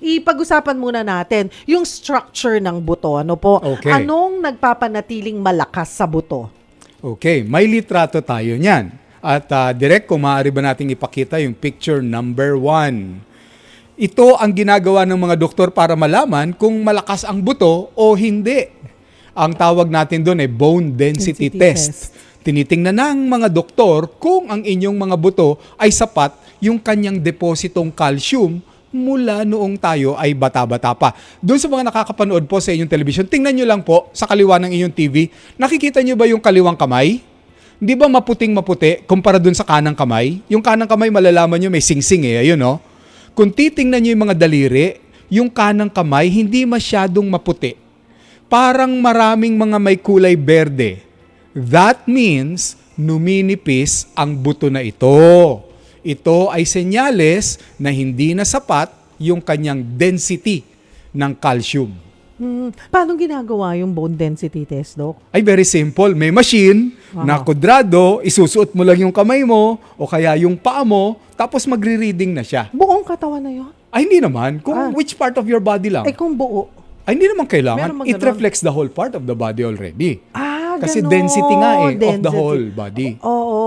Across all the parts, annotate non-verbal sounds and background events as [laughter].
ipag-usapan muna natin yung structure ng buto. Ano po? Okay. Anong nagpapanatiling malakas sa buto? Okay, may litrato tayo niyan. At ah, direct, kung maaari ba nating ipakita yung picture number one. Ito ang ginagawa ng mga doktor para malaman kung malakas ang buto o hindi. Ang tawag natin doon ay bone density, Density test. test. Tinitingnan ng mga doktor kung ang inyong mga buto ay sapat yung kanyang depositong calcium mula noong tayo ay bata-bata pa. Doon sa mga nakakapanood po sa inyong television, tingnan nyo lang po sa kaliwa ng inyong TV, nakikita nyo ba yung kaliwang kamay? Di ba maputing maputi kumpara dun sa kanang kamay? Yung kanang kamay malalaman nyo may singsing eh, ayun no? Kung titingnan nyo yung mga daliri, yung kanang kamay hindi masyadong maputi. Parang maraming mga may kulay berde. That means numinipis ang buto na ito. Ito ay senyales na hindi na sapat yung kanyang density ng calcium. Hmm, paano ginagawa yung bone density test, Doc? ay very simple. May machine na kudrado, isusuot mo lang yung kamay mo o kaya yung paa mo, tapos magre-reading na siya. Buong katawan na yun? Ay hindi naman, kung Ah. which part of your body lang. Eh kung buo. Ay hindi naman kailangan. It reflects the whole part of the body already. Ah, Kasi ganon. density nga eh, of the Density. whole body. Oo.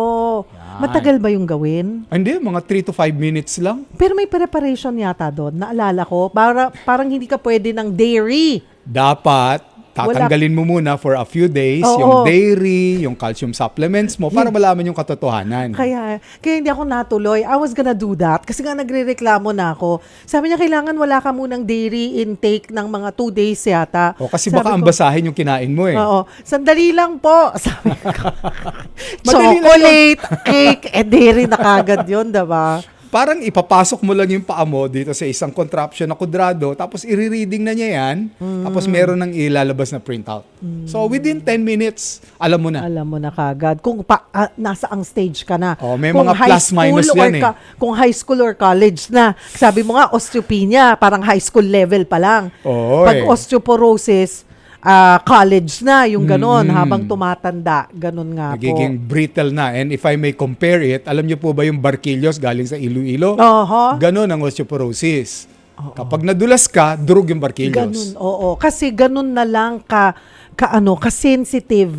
Matagal ba yung gawin? Hindi, mga 3 to 5 minutes lang. Pero may preparation yata doon. Naalala ko, para, parang hindi ka pwede ng dairy. Dapat, tatanggalin mo muna for a few days Oo. yung dairy, yung calcium supplements mo para malaman yung katotohanan. Kaya, kaya hindi ako natuloy. I was gonna do that. Kasi nga nagre-reklamo na ako. Sabi niya, kailangan wala ka munang dairy intake ng mga two days yata. O kasi Sabi baka ko, ambasahin yung kinain mo eh. Oo. Sandali lang po. [laughs] Sabi ko. Madali lang Chocolate, cake, eh dairy na kagad yun, diba? Parang ipapasok mo lang yung paa mo dito sa isang contraption na kudrado, tapos i-reading na niya yan, tapos meron ng ilalabas na printout. So within 10 minutes, alam mo na. Alam mo na kagad. Kung pa, ah, nasa ang stage ka na. Oh, may Kung mga high plus minus yan eh. ka- Kung high school or college na. Sabi mo nga, osteopenia, parang high school level pa lang. Oo, Pag eh. osteoporosis, ah, college na, yung ganon. Habang tumatanda, ganon nga. Nagiging po. brittle na. And if I may compare it, alam niyo po ba yung barquillos galing sa Iloilo? Oho. Ganon ang osteoporosis. Kapag nadulas ka, durog yung Ganun, barquillos. oo. Kasi ganun na lang ka, ka ano, ka-sensitive,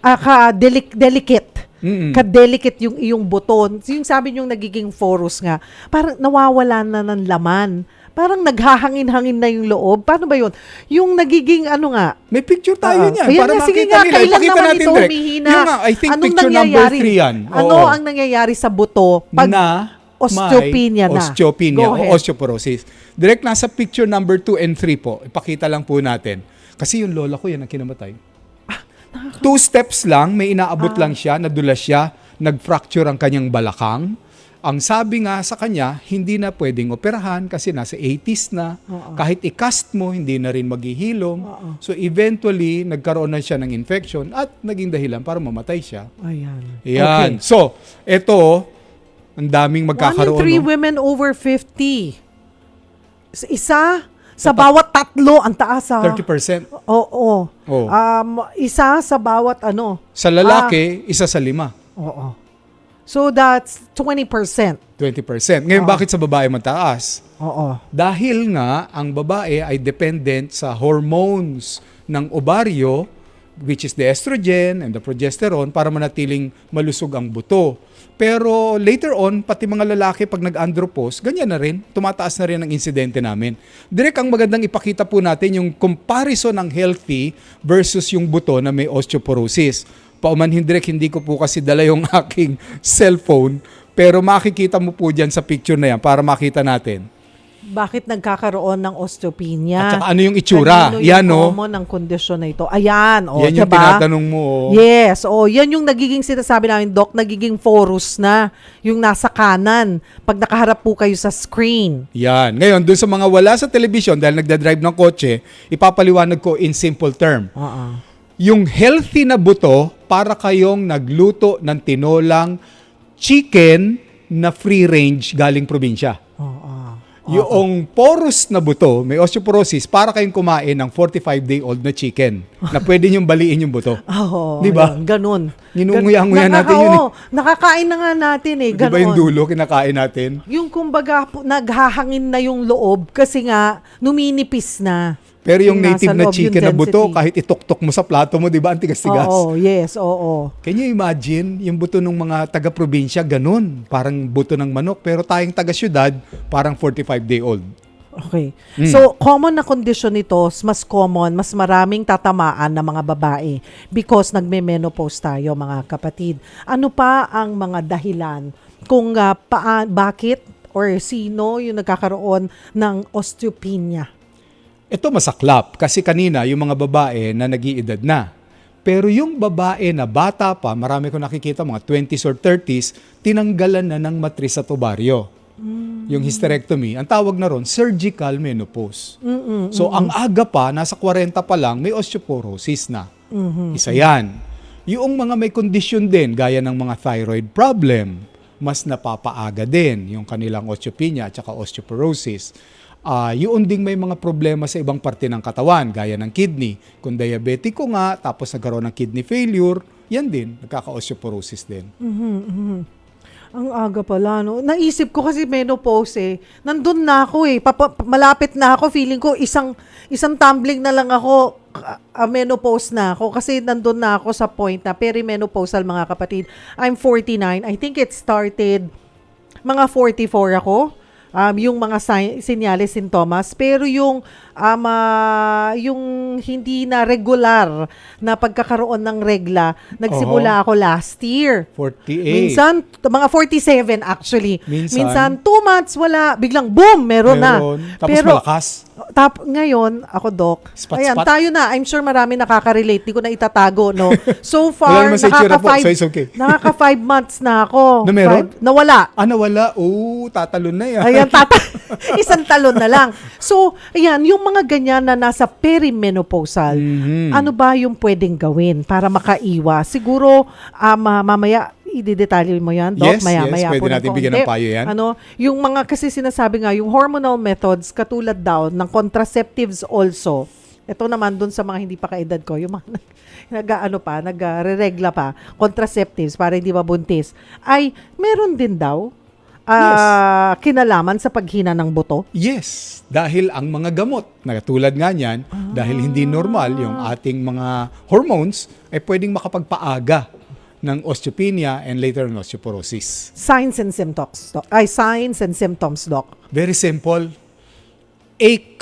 ah, ka-delic- delicate. Mm-mm. Ka-delicate yung iyong buton. Yung sabi yung nagiging forus nga, parang nawawala na ng laman. Parang naghahangin-hangin na yung loob. Paano ba yun? Yung nagiging ano nga, May picture tayo Oo. niyan Ayan para sige makita nga, nila. kailan Ipakita naman natin ito direct. humihina? Yung nga, I think Anong picture number nangyayari? 3 yan. Ano Oo. ang nangyayari sa buto pag na osteopenia na? Osteopenia o osteoporosis. Direct nasa picture number 2 and 3 po. Ipakita lang po natin. Kasi yung lola ko yan ang kinamatay. Ah, Two steps lang, may inaabot lang siya, nadulas siya, nag-fracture ang kanyang balakang. Ang sabi nga sa kanya, hindi na pwedeng operahan kasi nasa 80s na. Kahit i-cast mo, hindi na rin maghihilom. So eventually, nagkaroon na siya ng infection at naging dahilan para mamatay siya. Ayan. Yan. So, eto, ang daming One in magkakaroon. three no? women over 50. Sa Isa sa bawat tatlo ang taas ha. 30%. Oo. Oo. Um, isa sa bawat ano. Sa lalaki, isa sa lima. Oo. So that's 20%. 20%. Ngayon, bakit sa babae mataas? Oo. Dahil nga, ang babae ay dependent sa hormones ng ovaryo, which is the estrogen and the progesterone, para manatiling malusog ang buto. Pero later on, pati mga lalaki pag nag-andropause, ganyan na rin. Tumataas na rin ang insidente namin. Direk ang magandang ipakita po natin yung comparison ng healthy versus yung buto na may osteoporosis. Paumanhin direk, hindi ko po kasi dala yung [laughs] aking cellphone, pero makikita mo po dyan sa picture na yan para makita natin. Bakit nagkakaroon ng osteopenia? At saka ano yung itsura? Kanino Yan, yung no? common ng kondisyon na ito? Ayan, o, yan yung diba? tinatanong mo. oh. Yes, oh, yan yung nagiging sinasabi namin, Doc, nagiging forus na yung nasa kanan pag nakaharap po kayo sa screen. Yan. Ngayon, dun sa mga wala sa television dahil nagdadrive ng kotse, ipapaliwanag ko in simple term. Oo. Yung healthy na buto, para kayong nagluto ng tinolang chicken na free range galing probinsya. Oo. Yung porous na buto, may osteoporosis, para kayong kumain ng 45-day-old na chicken na pwede niyong baliin yung buto. [laughs] Oo, Di ba? ganun. Nginunguya-nguya Gan- natin yun eh. nakakain na nga natin eh, Di ba ganun. yung dulo, kinakain natin? Yung kumbaga, naghahangin na yung loob kasi nga, numinipis na. Pero yung native na chicken na buto, kahit ituktok mo sa plato mo, di ba, ang tigas-tigas? Oo, yes, oo. Can you imagine yung buto ng mga taga-probinsya, ganun. Parang buto ng manok. Pero tayong taga-syudad, parang 45-day-old. Okay. Hmm. So, common na condition nito, mas common, mas maraming tatamaan ng mga babae because nagme-menopause tayo, mga kapatid. Ano pa ang mga dahilan kung ah, paa- bakit or sino yung nagkakaroon ng osteopenia? Ito masaklap kasi kanina yung mga babae na nag-iedad na. Pero yung babae na bata pa, marami ko nakikita mga 20s or 30s, tinanggalan na ng matris at ovaryo. Yung hysterectomy, ang tawag na ron, surgical menopause. so ang aga pa, nasa 40 pa lang, may osteoporosis na. Isa yan. Yung mga may kondisyon din, gaya ng mga thyroid problem, mas napapaaga din yung kanilang osteopenia at osteoporosis. Ah, yun ding may mga problema sa ibang parte ng katawan, gaya ng kidney. Kung diabetico nga, tapos nagkaroon ng kidney failure, yan din, nagkaka-osteoporosis din. Ang aga pala, no? Naisip ko kasi menopause eh. Nandun na ako eh. Papa, malapit na ako. Feeling ko isang, isang tumbling na lang ako. ah, menopause na ako. Kasi nandun na ako sa point na perimenopausal mga kapatid. I'm 49. I think it started mga 44 ako. Um, yung mga sign, sinyales, sintomas. Pero yung, um, ah, yung hindi na regular na pagkakaroon ng regla, nagsimula ako last year. 48. Minsan, mga 47 actually. Minsan. two months, wala. Biglang, boom, meron, na. Meron. Tapos Pero, malakas. Tap, ngayon, ako, Doc, Spot, ayan, spot. tayo na. I'm sure marami nakaka-relate. Di ko na itatago, no? [laughs] So Wala far, naman sa itsura po, nakaka-five, so it's okay. [laughs] nakaka-five months na ako. Na meron? Five- nawala. Ah, nawala. Oo, tatalon na yan. Ayan, tata. [laughs] Isang talon na lang. So, ayan, yung mga ganyan na nasa perimenopausal, Mhm. ano ba yung pwedeng gawin para makaiwas? Siguro, ah, mamaya, ididetalye mo yan, Doc? Yes, maya, yes, maya pwede po natin bigyan ng payo yan. Ano, yung mga, kasi sinasabi nga, yung hormonal methods, katulad daw ng contraceptives also, ito naman dun sa mga hindi pa kaedad ko, yung mga [laughs] nag, ano pa, nag-regla pa, contraceptives para hindi mabuntis, ay meron din daw ah, kinalaman sa paghina ng buto. Yes, dahil ang mga gamot na tulad nga niyan, dahil hindi normal yung ating mga hormones, ay pwedeng makapagpaaga ng osteopenia and later on osteoporosis. Signs and symptoms, doc. Ay, signs and symptoms, doc. Very simple. Ache.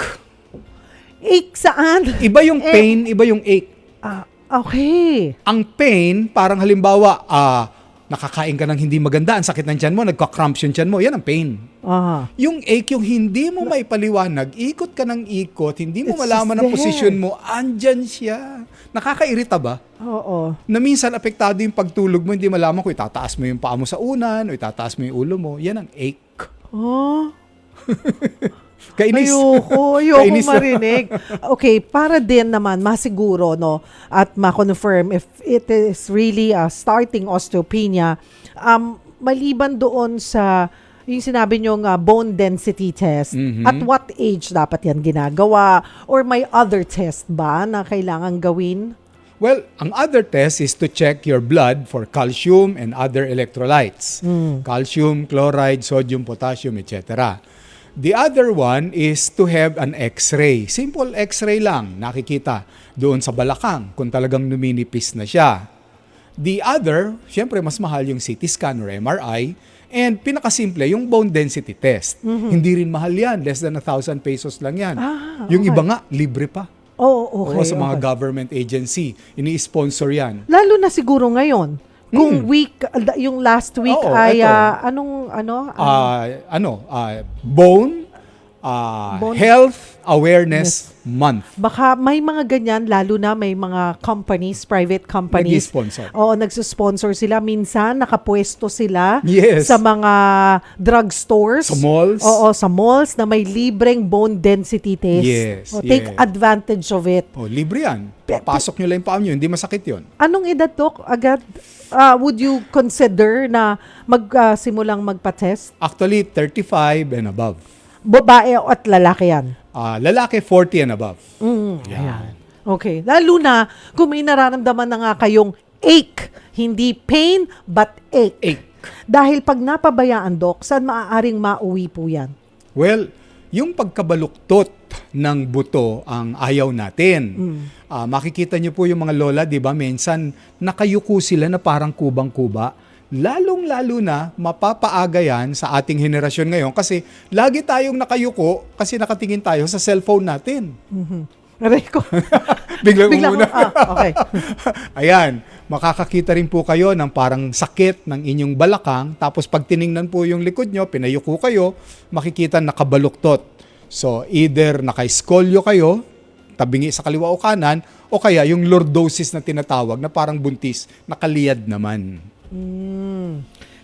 Ache saan? Iba yung Eh. pain, iba yung ache. Ah, okay. Ang pain, parang halimbawa, ah, nakakain ka ng hindi maganda, ang sakit ng tiyan mo, nagka-cramps yung tiyan mo, yan ang pain. Ah. Yung ache, yung hindi mo maipaliwanag, ikot ka ng ikot, hindi mo It's malaman ang posisyon mo, andyan siya. Nakakairita ba? Oo. Na minsan apektado yung pagtulog mo, hindi malaman kung itataas mo yung paa mo sa unan o itataas mo yung ulo mo. Yan ang ache. Oh. [laughs] Kainis. Ayoko, [laughs] ayoko Kainis marinig. Okay, para din naman masiguro no at ma-confirm if it is really a starting osteopenia, um maliban doon sa yung sinabi nyo nga bone density test, Mhm. at what age dapat yan ginagawa? Or may other test ba na kailangan gawin? Well, ang other test is to check your blood for calcium and other electrolytes. Calcium, chloride, sodium, potassium, etc. The other one is to have an x-ray. Simple x-ray lang, nakikita doon sa balakang kung talagang numinipis na siya. The other, syempre mas mahal yung CT scan or MRI. And pinakasimple, yung bone density test. Hindi rin mahal yan. Less than a thousand pesos lang yan. Ah, Yung okay. iba nga, libre pa. Oo, okay. Oo, sa mga okay. government agency. Ini-sponsor yan. Lalo na siguro ngayon. Kung week, yung last week. Oo, ay eto. ah, anong, ano? Ah, ano, ah, bone, ah, Bone- health awareness month. Baka may mga ganyan, lalo na may mga companies, private companies. Nag-sponsor. Oo, nagsusponsor sila. Minsan, nakapwesto sila Yes. sa mga drugstores. Sa malls. Oo, sa malls na may libreng bone density test. Yes, O, take yes. advantage of it. Oh, libre yan. Papasok nyo lang yung paa nyo, hindi masakit yun. Anong edad, Dok? Agad, ah, would you consider na magsimulang magpa-test? Actually, 35 and above. babae at lalaki yan. Ah, lalaki 40 and above. Mm, ayan. Okay. Lalo na kung may nararamdaman na nga kayong ache, hindi pain, but ache. Ache. Dahil pag napabayaan, Dok, saan maaaring mauwi po yan? Well, yung pagkabaluktot ng buto ang ayaw natin. Ah, makikita niyo po yung mga lola, 'di ba? Minsan nakayuko sila na parang kubang-kuba. Lalong-lalo na mapapaaga yan sa ating henerasyon ngayon kasi lagi tayong nakayuko kasi nakatingin tayo sa cellphone natin. Aray ko. Biglang [laughs] Bigla ko, umuna. ah, okay. [laughs] Ayan, makakakita rin po kayo ng parang sakit ng inyong balakang. Tapos pag tiningnan po yung likod nyo, pinayuko kayo, makikita nakabaluktot. So either nakaiskolyo kayo, tabingi sa kaliwa o kanan, o kaya yung lordosis na tinatawag na parang buntis, nakaliyad naman.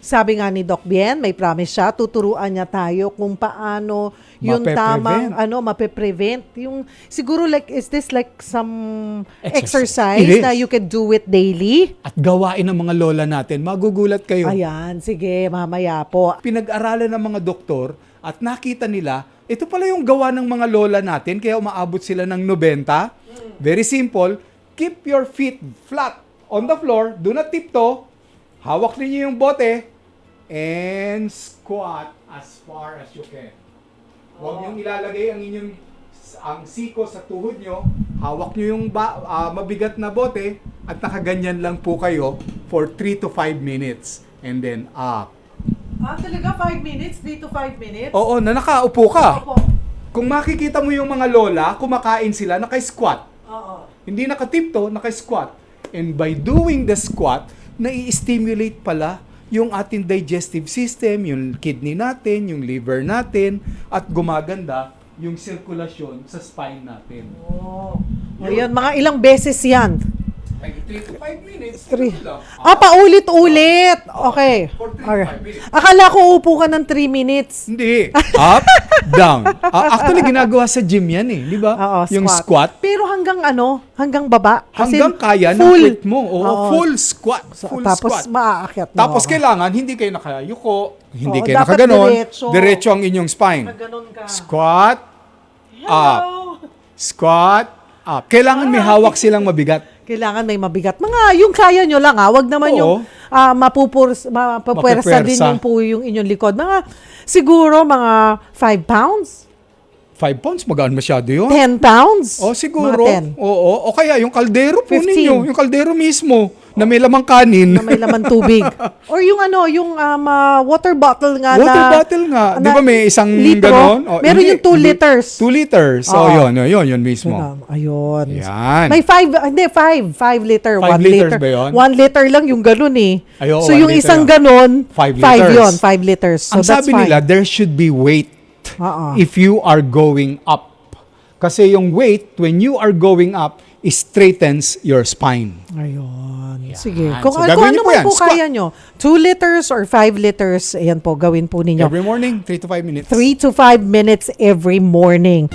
Sabi nga ni Doc Bien, may promise siya, tuturuan niya tayo kung paano yung tamang ano, mape-prevent. Yung siguro like is this like some Exercise. exercise, na you can do it daily? At gawain ng mga lola natin, magugulat kayo. Ayan, sige, mamaya po. pinag-aralan ng mga doktor at nakita nila, ito pala yung gawa ng mga lola natin, kaya umaabot sila ng 90. Very simple, keep your feet flat on the floor, do not tiptoe, hawak ninyo yung bote, and squat as far as you can. Huwag niyong ilalagay ang inyong ang siko sa tuhod nyo, hawak nyo yung ba, ah, mabigat na bote, at nakaganyan lang po kayo for 3 to 5 minutes. And then up. Ah, talaga 5 minutes? 3 to 5 minutes? Oo, na nakaupo ka. Opo. Kung makikita mo yung mga lola, kumakain sila, naka-squat. Oo. Hindi nakatipto, naka-squat. And by doing the squat, nai-stimulate pala yung ating digestive system, yung kidney natin, yung liver natin, at gumaganda yung sirkulasyon sa spine natin. Oh. Ayan, mga ilang beses yan. Like 3 to 5 minutes. Three. ganun lang. Ah, paulit-ulit. Okay. For three to Alright. five minutes. Akala ko upo ka ng 3 minutes. Hindi. [laughs] Up, down. Ah, actually, ginagawa sa gym yan eh. Di ba? Oo, yung squat. Pero hanggang ano? Hanggang baba? Kasi Hanggang kaya ng full. quit mo. Oo, Oo. full squat. So, full tapos squat. maaakyat mo. Tapos kailangan hindi kayo nakayuko, hindi Oo, kayo dapat nakaganon. diretso. Diretso ang inyong spine. Ganun ka. Squat, up, Hello. squat, up. Kailangan may hawak silang mabigat. Kailangan may mabigat. Mga yung kaya nyo lang ha. Wag naman Oo. yung ah, mapupurs, mapupwersa din Mapupwersa. yung po yung inyong likod. Mga siguro mga 5 pounds? 5 pounds, magaan masyado yun. 10 pounds? O siguro, Mga 10. oo. O kaya yung kaldero po 15. ninyo, yung kaldero mismo, na may lamang kanin. na may laman tubig. [laughs] Or yung ano, yung um, ah, water bottle nga Water na... bottle nga. Di ba may isang litro? ganon? O, Meron hindi. yung 2 liters. 2 liters. So, Oo. yun, yun, yun, yun mismo. Yun, ah, Ayun. Yan. May 5, hindi 5, 5 liter, Five 1 liters liter. ba yun? 1 liter lang yung ganun eh. Ay, so yung isang yun. ganun, Five 5 liters. yun, 5 liters. So Ang that's sabi fine. nila, there should be weight Oo. if you are going up. Kasi yung weight, when you are going up, it straightens your spine. Ayun. Sige. Yan. Kung, So, kung ano po man yan. po Squat. kaya nyo, 2 liters or 5 liters, ayan po, gawin po ninyo. Every morning, 3 to 5 minutes. 3 to 5 minutes every morning.